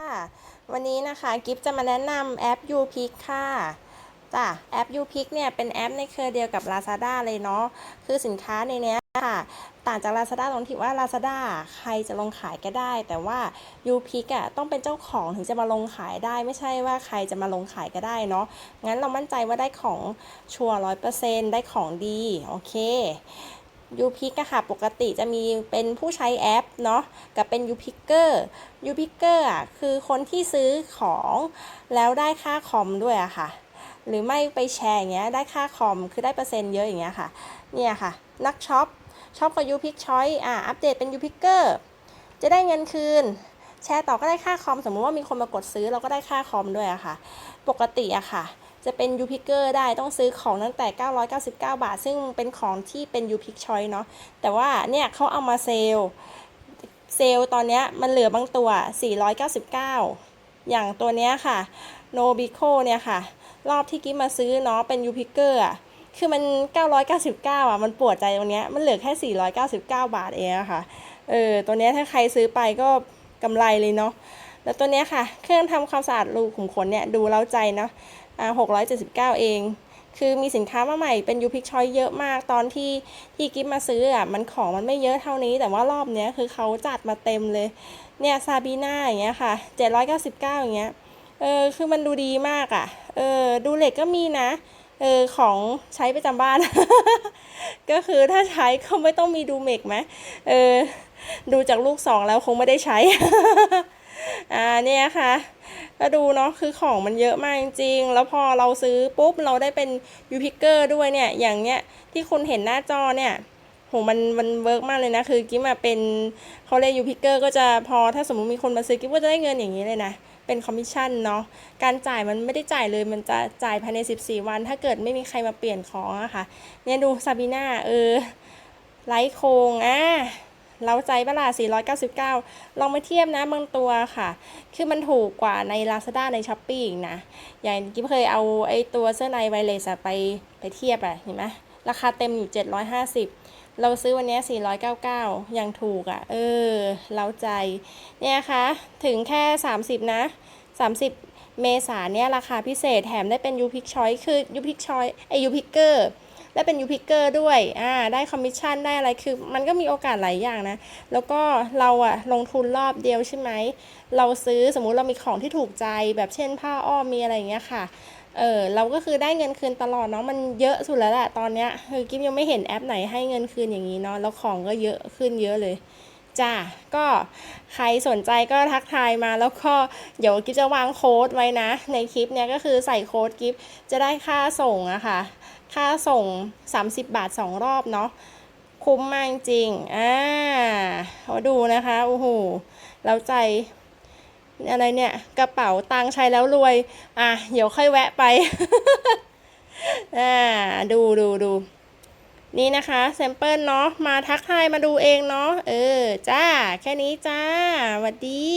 ค่ะวันนี้นะคะกิฟจะมาแนะนำแอป UPick ค่ะจ้ะแอป UPick เนี่ยเป็นแอปในเครือเดียวกับ Lazada เลยเนาะคือสินค้าในเนี้ยค่ะ ต่างจาก Lazada ตรงที่ว่า Lazada ใครจะลงขายก็ได้ แต่ว่า UPick อะต้องเป็นเจ้าของถึงจะมาลงขายได้ ไม่ใช่ว่าใครจะมาลงขายก็ได้เนาะงั้นเรามั่นใจว่าได้ของชัวร์ร้อยเปอร์เซ็นต์ได้ของดี โอเค ยูพิกอะค่ะ ปกติจะมีเป็นผู้ใช้แอปเนาะกับเป็นยูพิกเกอร์ยูพิกเกอร์อะคือคนที่ซื้อของแล้วได้ค่าคอมด้วยอะค่ะ หรือไม่ไปแชร์อย่างเงี้ยได้ค่าคอมคือได้เปอร์เซ็นต์เยอะอย่างเงี้ยค่ะ เนี่ยค่ะ นักช็อปช็อปกับยูพิกช้อยอะอัปเดตเป็นยูพิกเกอร์จะได้เงินคืน แชร์ต่อก็ได้ค่าคอม สมมติว่ามีคนมากดซื้อเราก็ได้ค่าคอมด้วยอะค่ะ ปกติอะค่ะ จะเป็น u p i c k e r ได้ต้องซื้อของตั้งแต่ 999 บาท ซึ่งเป็นของที่เป็น u p i c Choice เนาะแต่ว่าเนี่ยเขาเอามาเซลล์เซลล์ตอนนี้มันเหลือบางตัว 499 อย่างตัวเนี้ยค่ะ Nobico เนี่ยค่ะ รอบที่กิ๊บมาซื้อเนาะเป็น u p i c k e r อะคือมัน 999 อะ มันปวดใจตรงเนี้ยมันเหลือแค่ 499 บาทเองอะค่ะ เออ ตัวเนี้ยถ้าใครซื้อไปก็กำไรเลยเนาะ แล้วตัวเนี้ยค่ะ เครื่องทำความสะอาดรูขุมขนเนี่ย ดูเล้าใจเนาะ 679 เอง คือมีสินค้ามาใหม่เป็นยูพิกชอยเยอะมากตอนที่ที่กิฟมาซื้ออะมันของมันไม่เยอะเท่านี้ แต่ว่ารอบเนี้ยคือเขาจัดมาเต็มเลย เนี่ยซาบีน่าอย่างเงี้ยค่ะ 799 อย่างเงี้ย เออคือมันดูดีมากอะ เออดูเหล็กก็มีนะ เออของใช้ประจำบ้าน ก็คือถ้าใช้ก็ไม่ต้องมีดูเมกไหมเออดูจากลูกสองแล้วคงไม่ได้ใช้ อ่าเนี่ยค่ะ ก็ดูเนาะคือของมันเยอะมากจริงๆ แล้วพอเราซื้อปุ๊บเราได้เป็นยูพิกเกอร์ด้วยเนี่ย อย่างเนี้ยที่คุณเห็นหน้าจอเนี่ยโหมันมันเวิร์กมากเลยนะ คือกิ๊บมาเป็นเขาเรียกยูพิกเกอร์ก็จะพอถ้าสมมติมีคนมาซื้อกิ๊บก็จะได้เงินอย่างนี้เลยนะ เป็นคอมมิชชั่นเนาะการจ่ายมันไม่ได้จ่ายเลยมันจะจ่ายภายใน 14 วัน ถ้าเกิดไม่มีใครมาเปลี่ยนของอะค่ะเนี่ยดูซาบีน่าเออไลท์โคงอะ เราใจเปล่า499 ลองมาเทียบนะบางตัวค่ะ คือมันถูกกว่าใน Lazada ใน s h อ p e e อีกนะ อย่างกิ๊บเคยเอาไอ้ตัวเสื้อในไวเลสไปไปเทียบอะเห็นไหมราคาเต็มอยู่ 750 เราซื้อวันนี้ 499 ยังถูกอะเออเราใจ เนี่ยค่ะถึงแค่ 30 นะ 30 เมษาเนี่ยราคาพิเศษแถมได้เป็น u p i c Choice คือ u p i c Choice ไอ u p i c k e และเป็นยูพิกเกอร์ด้วยอ่าได้คอมมิชชั่นได้อะไรคือ มันก็มีโอกาสหลายอย่างนะ แล้วก็เราอะลงทุนรอบเดียวใช่ไหม เราซื้อสมมุติเรามีของที่ถูกใจแบบเช่นผ้าอ้อมมีอะไรอย่างเงี้ยค่ะเออเราก็คือได้เงินคืนตลอดเนาะมันเยอะสุดแล้วแหละตอนเนี้ยคือกิ๊บยังไม่เห็นแอปไหนให้เงินคืนอย่างนี้เนาะแล้วของก็เยอะขึ้นเยอะเลย จ้าก็ใครสนใจก็ทักทายมาแล้วก็เดี๋ยวกิ๊บจะวางโค้ดไว้นะ ในคลิปเนี้ยก็คือใส่โค้ดกิ๊บจะได้ค่าส่งอะค่ะ ค่าส่ง 30 บาท 2 รอบเนาะคุ้มมากจริงอ่าเาดูนะคะโอ้โหแล้วใจอะไรเนี่ยกระเป๋าตังค์ใช้แล้วรวย อะ เดี๋ยวค่อยแวะไป อ่า ดูดูดู นี่นะคะแซมเปิลเนาะมาทักทายมาดูเองเนาะเออ จ้า แค่นี้จ้าสวัสดี